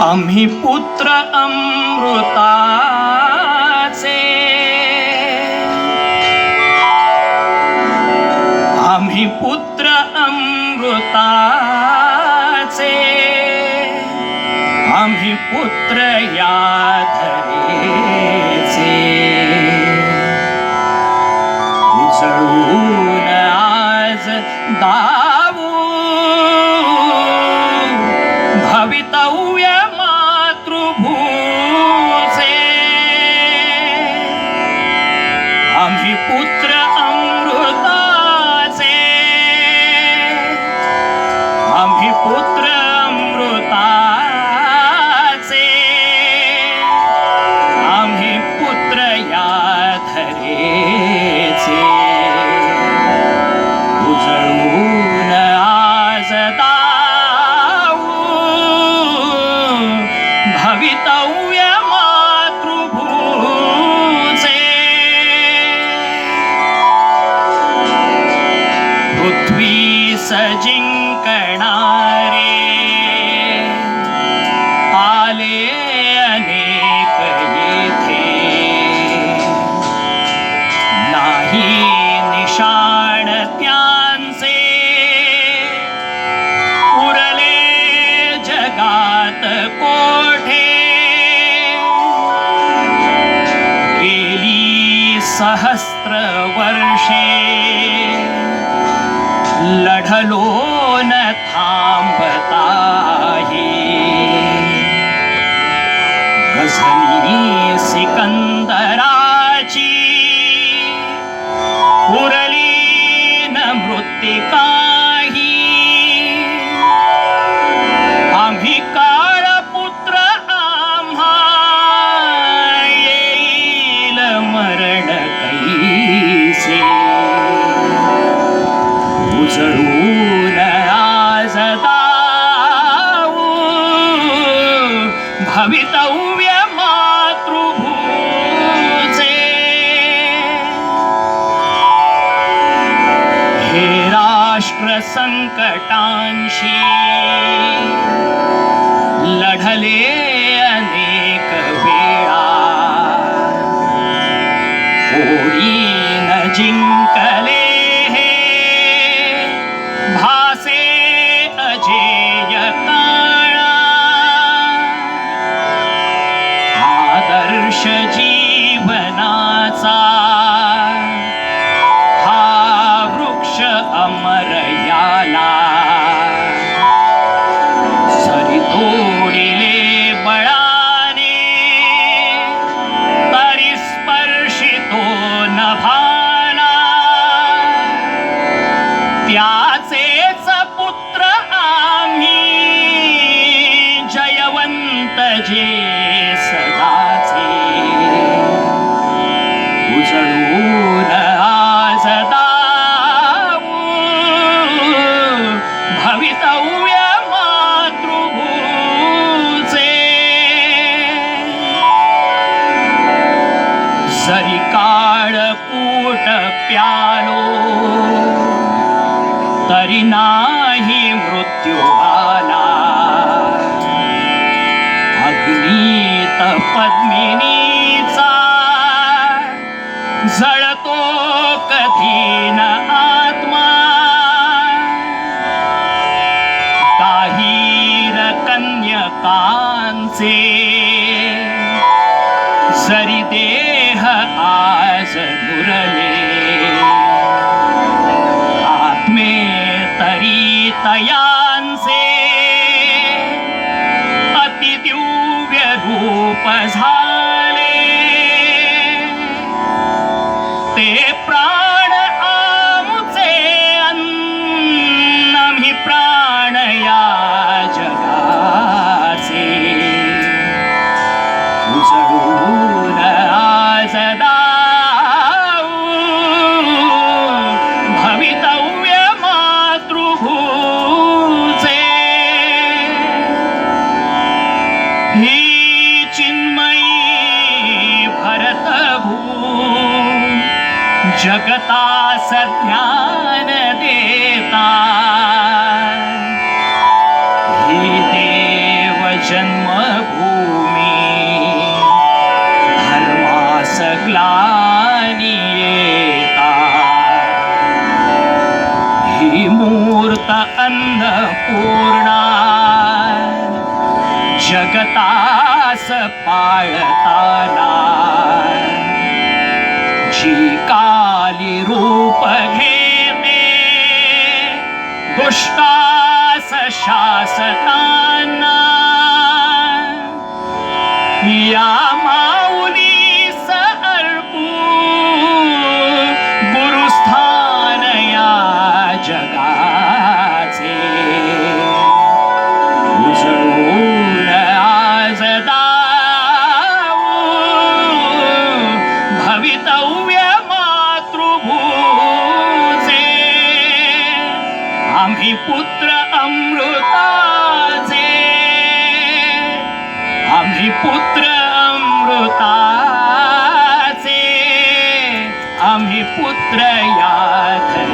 आम्ही पुत्र अमृताचे. आम्ही पुत्र अमृताचे. आम्ही पुत्र या धरेचे उजळून आज दा धरेचे। उजळून आज भवितव्य मातृभूचे। पृथ्वी सजिंकणारे। आले सहस्रवर्षे वर्षे लढलो न थांबताही। गझनी सिकंदराची उरली न मृत्तिका भव्य मातृभूजे हे राष्ट्र संकटांशी लढले प्यालो तरी नाही मृत्यू आला। अग्नीत पद्मिनीचा जळतो कठीण आत्मा। काहीर कन्यकांचे तयांचे अतिदिव्य रूप झाले। ते प्राण आमुचे अन्नमी प्राण या जगाचे। उजळून आज जगता सध्यान देता। ही देव जन्मभूमी धर्मा धर्मास येता। ही मूर्त अन्नपूर्णा जगतास पाळताना। जी काली रूप घेते दुष्टास शासताना या पुत्र अमृताचे. आम्ही पुत्र अमृताचे. आम्ही पुत्र या